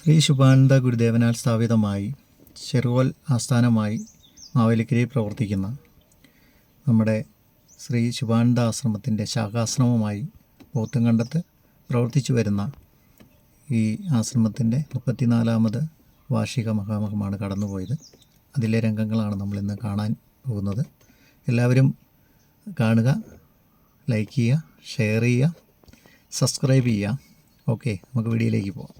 ശ്രീ ശുഭാനന്ദ ഗുരുദേവനാൽ സ്ഥാപിതമായി ചെറുകോൽ ആസ്ഥാനമായി മാവേലിക്കരയിൽ പ്രവർത്തിക്കുന്ന നമ്മുടെ ശ്രീ ശുഭാനന്ദ ആശ്രമത്തിന്റെ ശാഖാശ്രമമായി പോത്തുംകണ്ടത്ത് പ്രവർത്തിച്ചു വരുന്ന ഈ ആശ്രമത്തിന്റെ മുപ്പത്തിനാലാമത് വാർഷിക മഹാമഹമാണ് കടന്നുപോയത്. അതിലെ രംഗങ്ങളാണ് നമ്മളിന്ന് കാണാൻ പോകുന്നത്. എല്ലാവരും കാണുക ലൈക്ക് ചെയ്യുക ഷെയർ ചെയ്യുക സബ്സ്ക്രൈബ് ചെയ്യുക. ഓക്കെ നമുക്ക് വീഡിയോയിലേക്ക് പോകാം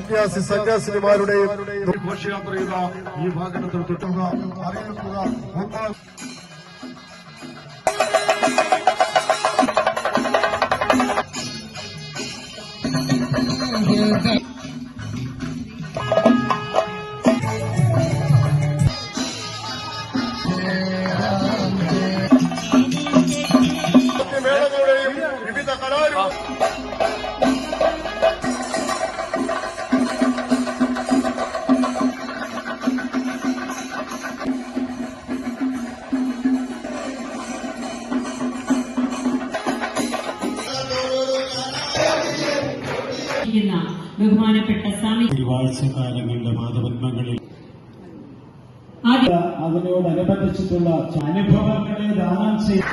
സന്യാസി സന്യാസിനിമാരുടെയും ഘോഷയാത്ര ചെയ്ത ഈ വാഹനത്തിൽ തുട്ടുക അറിയിക്കുക ഒന്ന് മേളങ്ങളുടെയും വിവിധ കലാരൂപ ബഹുമാനപ്പെട്ട സ്വാമി അതിനോടനുബന്ധിച്ചിട്ടുള്ള അനുഭവങ്ങളെ ദാനം ചെയ്യും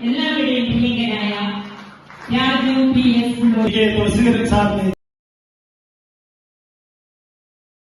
എല്ലാവരുടെയും പ്രിയങ്കരായ രാജു പി എസ് സാറിനെ